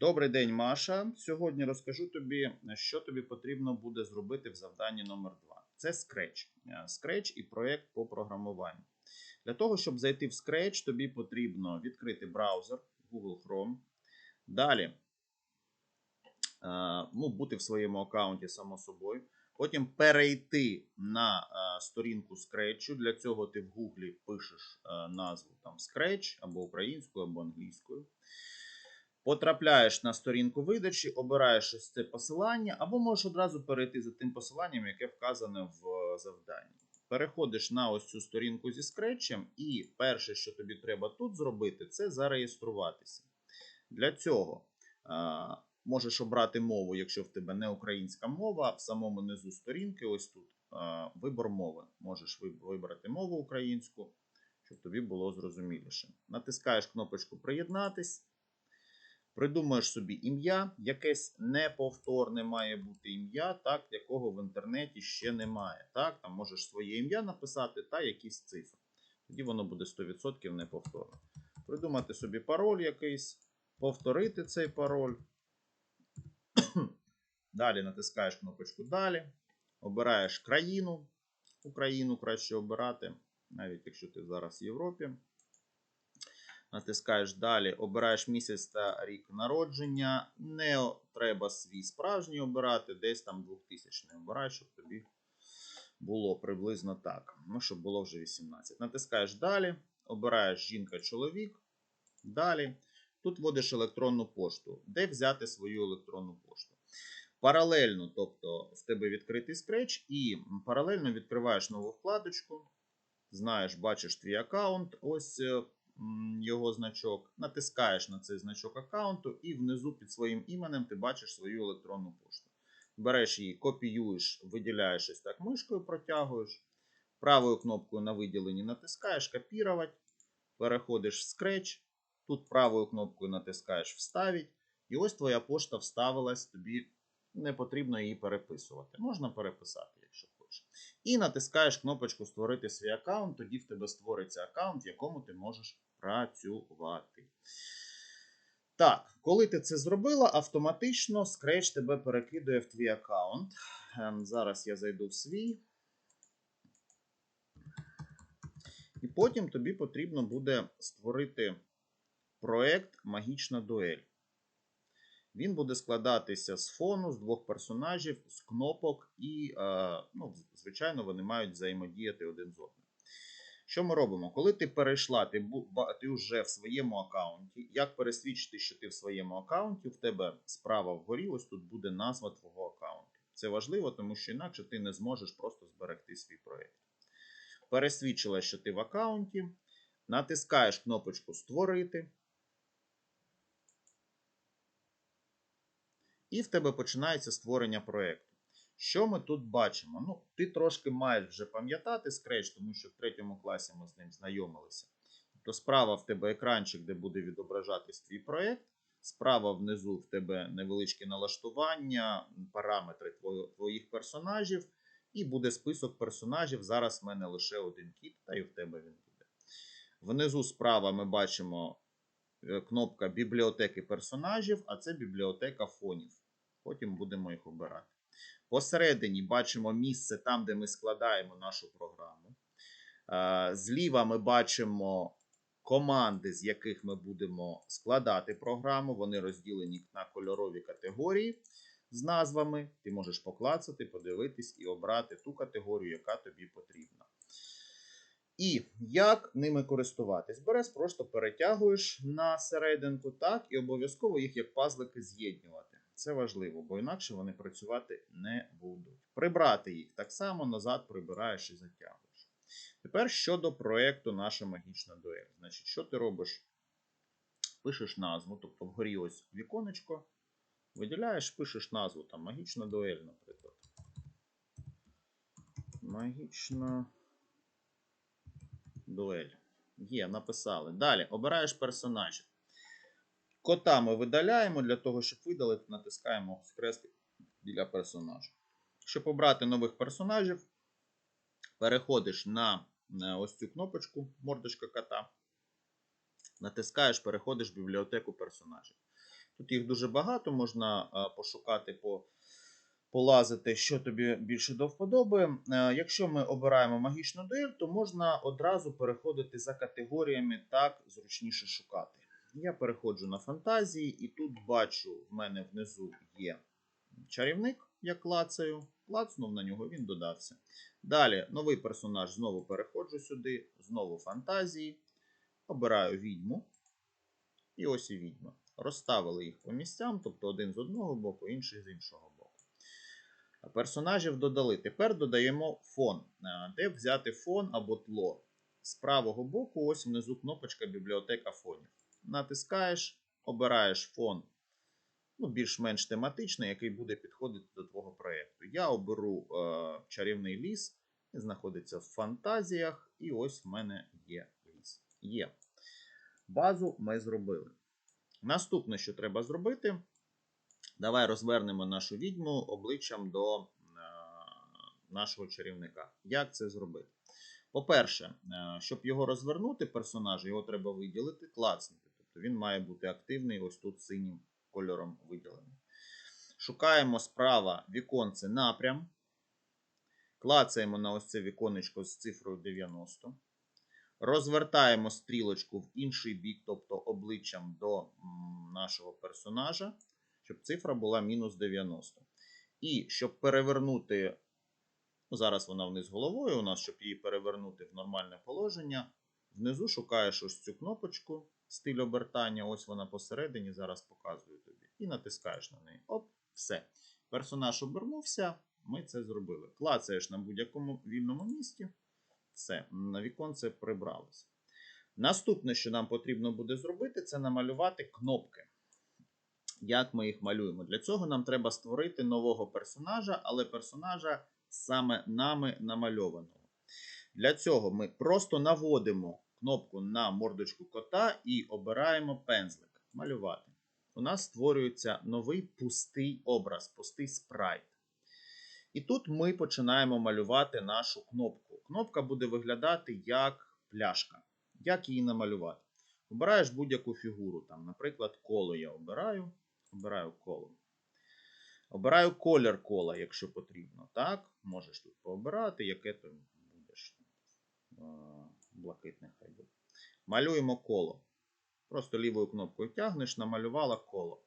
Добрий день, Маша. Сьогодні розкажу тобі, що тобі потрібно буде зробити в завданні номер 2 Це Scratch. Е, Scratch і проєкт по програмуванню. Для того, щоб зайти в Scratch, тобі потрібно відкрити браузер Google Chrome. Далі е, ну, бути в своєму аккаунті, само собою. Потім перейти на е, сторінку Scratch. Для цього ти в Google пишеш назву там Scratch або українською, або англійською. Потрапляєш на сторінку видачі, обираєш ось це посилання, або можеш одразу перейти за тим посиланням, яке вказане в е, завданні. Переходиш на ось цю сторінку зі скретчем, і перше, що тобі треба тут зробити, це зареєструватися. Для цього а, можеш обрати мову, якщо в тебе не українська мова, в самому низу сторінки, ось тут а, вибор мови. Можеш вибрати мову українську, щоб тобі було зрозуміліше. Натискаєш кнопочку Приєднатись. Придумаєш собі ім'я, якесь неповторне має бути ім'я, так, якого в інтернеті ще немає. Так, там можеш своє ім'я написати та якісь цифри. Тоді воно буде 100% неповторне. Придумати собі пароль якийсь, повторити цей пароль. Далі натискаєш кнопочку Далі. Обираєш країну. Україну краще обирати, навіть якщо ти зараз в Європі. Натискаєш далі, обираєш місяць та рік народження. Не треба свій справжній обирати, десь там 2000 обирай, щоб тобі було приблизно так. Ну, щоб було вже 18. Натискаєш далі, обираєш жінка-чоловік. Далі. Тут вводиш електронну пошту. Де взяти свою електронну пошту? Паралельно, тобто в тебе відкритий Scratch, і паралельно відкриваєш нову вкладочку. Знаєш, бачиш твій аккаунт. Ось е, його значок, натискаєш на цей значок аккаунту, і внизу під своїм іменем ти бачиш свою електронну пошту. Береш її, копіюєш, виділяєш ось так мишкою, протягуєш. Правою кнопкою на виділенні натискаєш копірувати, переходиш в Scratch. Тут правою кнопкою натискаєш Вставить. І ось твоя пошта вставилась, тобі не потрібно її переписувати. Можна переписати. І натискаєш кнопочку Створити свій аккаунт, тоді в тебе створиться аккаунт, в якому ти можеш працювати. Так, коли ти це зробила, автоматично Scratch тебе перекидує в твій аккаунт. Ем, Зараз я зайду в свій. І потім тобі потрібно буде створити проект Магічна дуель. Він буде складатися з фону, з двох персонажів, з кнопок, і, е, ну, звичайно, вони мають взаємодіяти один з одним. Що ми робимо? Коли ти перейшла, ти, ти вже в своєму аккаунті. Як пересвідчити, що ти в своєму аккаунті, в тебе справа вгорі, ось тут буде назва твого аккаунту. Це важливо, тому що інакше ти не зможеш просто зберегти свій проєкт. Пересвідчила, що ти в аккаунті, натискаєш кнопочку Створити. І в тебе починається створення проєкту. Що ми тут бачимо? Ну, ти трошки маєш вже пам'ятати Scratch, тому що в третьому класі ми з ним знайомилися. Тобто справа в тебе екранчик, де буде відображатись твій проєкт. Справа внизу в тебе невеличкі налаштування, параметри твоїх персонажів, і буде список персонажів. Зараз в мене лише один кіт, та і в тебе він буде. Внизу справа ми бачимо кнопка бібліотеки персонажів, а це бібліотека фонів. Потім будемо їх обирати. Посередині бачимо місце там, де ми складаємо нашу програму. Е, Зліва ми бачимо команди, з яких ми будемо складати програму. Вони розділені на кольорові категорії з назвами. Ти можеш поклацати, подивитись і обрати ту категорію, яка тобі потрібна. І як ними користуватись? Береш, просто перетягуєш на серединку, так, і обов'язково їх як пазлики з'єднувати. Це важливо, бо інакше вони працювати не будуть. Прибрати їх так само назад прибираєш і затягуєш. Тепер щодо проєкту наша магічна дуель. Значить, що ти робиш? Пишеш назву, тобто вгорі ось віконечко, виділяєш, пишеш назву, там магічна дуель, наприклад. Магічна дуель. Є, написали. Далі обираєш персонажів. Кота ми видаляємо для того, щоб видалити, натискаємо скрестик біля персонажа. Щоб обрати нових персонажів, переходиш на, на ось цю кнопочку, мордочка кота. Натискаєш, переходиш в бібліотеку персонажів. Тут їх дуже багато, можна пошукати по. Полазити, що тобі більше до вподоби. Е, Якщо ми обираємо магічну дуель, то можна одразу переходити за категоріями, так зручніше шукати. Я переходжу на фантазії, і тут бачу, в мене внизу є чарівник, я клацаю. Клацнув на нього, він додався. Далі новий персонаж, знову переходжу сюди, знову фантазії. Обираю відьму. І ось і відьма. Розставили їх по місцям, тобто один з одного боку, інший з іншого боку. Персонажів додали. Тепер додаємо фон. Е, Де взяти фон або тло? З правого боку, ось внизу кнопочка бібліотека фонів. Натискаєш, обираєш фон, ну, більш-менш тематичний, який буде підходити до твого проєкту. Я оберу е, чарівний ліс, знаходиться в фантазіях, і ось в мене є ліс. Є. Базу ми зробили. Наступне, що треба зробити, давай розвернемо нашу відьму обличчям до е, нашого чарівника. Як це зробити? По-перше, е, щоб його розвернути, персонажа, його треба виділити, клацнути. Тобто він має бути активний, ось тут синім кольором виділений. Шукаємо справа віконце напрям. Клацаємо на ось це віконечко з цифрою 90. Розвертаємо стрілочку в інший бік, тобто обличчям до нашого персонажа, щоб цифра була мінус 90. І щоб перевернути, ну, зараз вона вниз головою у нас, щоб її перевернути в нормальне положення, внизу шукаєш ось цю кнопочку, стиль обертання, ось вона посередині, зараз показую тобі. І натискаєш на неї. Оп, все. Персонаж обернувся, ми це зробили. Клацаєш на будь-якому вільному місці. Все, на віконце прибралося. Наступне, що нам потрібно буде зробити, це намалювати кнопки. Як ми їх малюємо? Для цього нам треба створити нового персонажа, але персонажа саме нами намальованого. Для цього ми просто наводимо кнопку на мордочку кота і обираємо пензлик. Малювати. У нас створюється новий пустий образ, пустий спрайт. І тут ми починаємо малювати нашу кнопку. Кнопка буде виглядати як пляшка. Як її намалювати? Обираєш будь-яку фігуру. Там, Наприклад, коло я обираю. Обираю коло. Обираю колір кола, якщо потрібно. Так, можеш тут пообирати, яке ти будеш. Блакитне хай буде. Малюємо коло. Просто лівою кнопкою тягнеш, намалювала коло.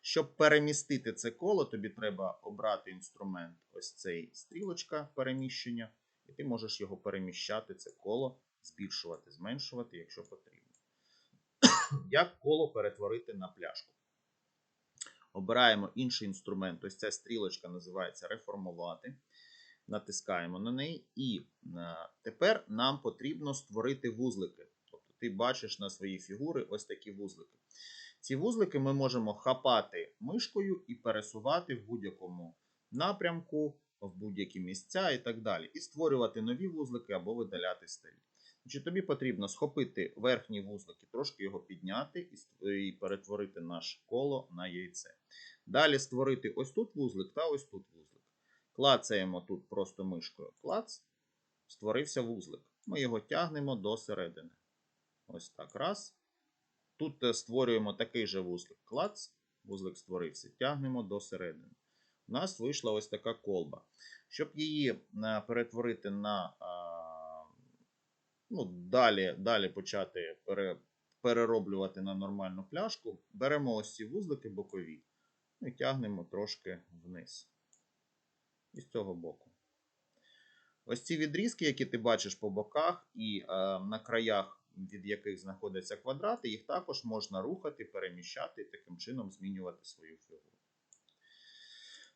Щоб перемістити це коло, тобі треба обрати інструмент ось цей стрілочка переміщення, і ти можеш його переміщати, це коло, збільшувати, зменшувати, якщо потрібно. Як коло перетворити на пляшку? Обираємо інший інструмент. Ось ця стрілочка називається реформувати. Натискаємо на неї. І е, тепер нам потрібно створити вузлики. Тобто ти бачиш на своїй фігури ось такі вузлики. Ці вузлики ми можемо хапати мишкою і пересувати в будь-якому напрямку, в будь-які місця і так далі. І створювати нові вузлики або видаляти старі. Значить, тобі потрібно схопити верхній вузлик і трошки його підняти і перетворити наше коло на яйце. Далі створити ось тут вузлик та ось тут вузлик. Клацаємо тут просто мишкою. Клац. Створився вузлик. Ми його тягнемо до середини. Ось так. Раз. Тут е, створюємо такий же вузлик. Клац. Вузлик створився. Тягнемо до середини. У нас вийшла ось така колба. Щоб її е, перетворити на. Ну, далі, далі почати пере, перероблювати на нормальну пляшку, беремо ось ці вузлики бокові і тягнемо трошки вниз. І з цього боку. Ось ці відрізки, які ти бачиш по боках і е, на краях, від яких знаходяться квадрати, їх також можна рухати, переміщати і таким чином змінювати свою фігуру.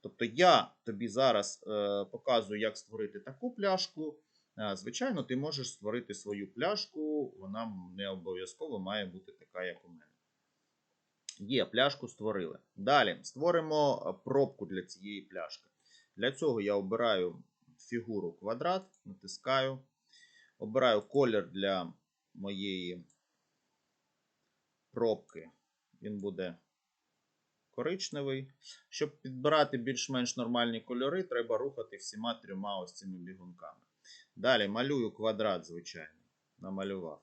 Тобто я тобі зараз е, показую, як створити таку пляшку. Звичайно, ти можеш створити свою пляшку, вона не обов'язково має бути така, як у мене. Є, пляшку створили. Далі створимо е, пробку для цієї пляшки. Для цього я обираю фігуру квадрат, натискаю. Обираю колір для моєї пробки. Він буде коричневий. Щоб підбирати більш-менш нормальні кольори, треба рухати всіма трьома ось цими бігунками. Далі малюю квадрат, звичайно. Намалював.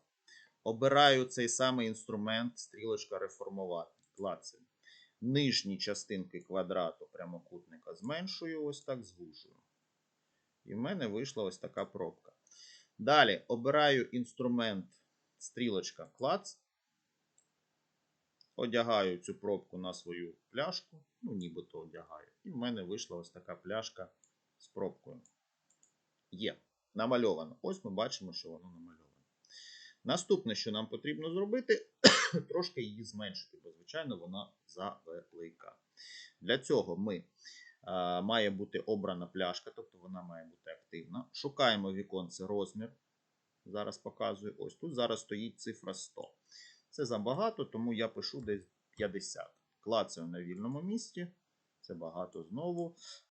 Обираю цей самий інструмент, стрілочка реформувати. Клацаю. Нижні частинки квадрату прямокутника зменшую, ось так звужую. І в мене вийшла ось така пробка. Далі обираю інструмент стрілочка клац. Одягаю цю пробку на свою пляшку. Ну, нібито одягаю. І в мене вийшла ось така пляшка з пробкою. Є. Намальовано. Ось ми бачимо, що воно намальовано. Наступне, що нам потрібно зробити, трошки її зменшити, бо, звичайно, вона завелика. Для цього ми а, має бути обрана пляшка, тобто вона має бути активна. Шукаємо віконце розмір. Зараз показую. Ось тут зараз стоїть цифра 100. Це забагато, тому я пишу десь 50. Клацаю на вільному місці. Це багато знову.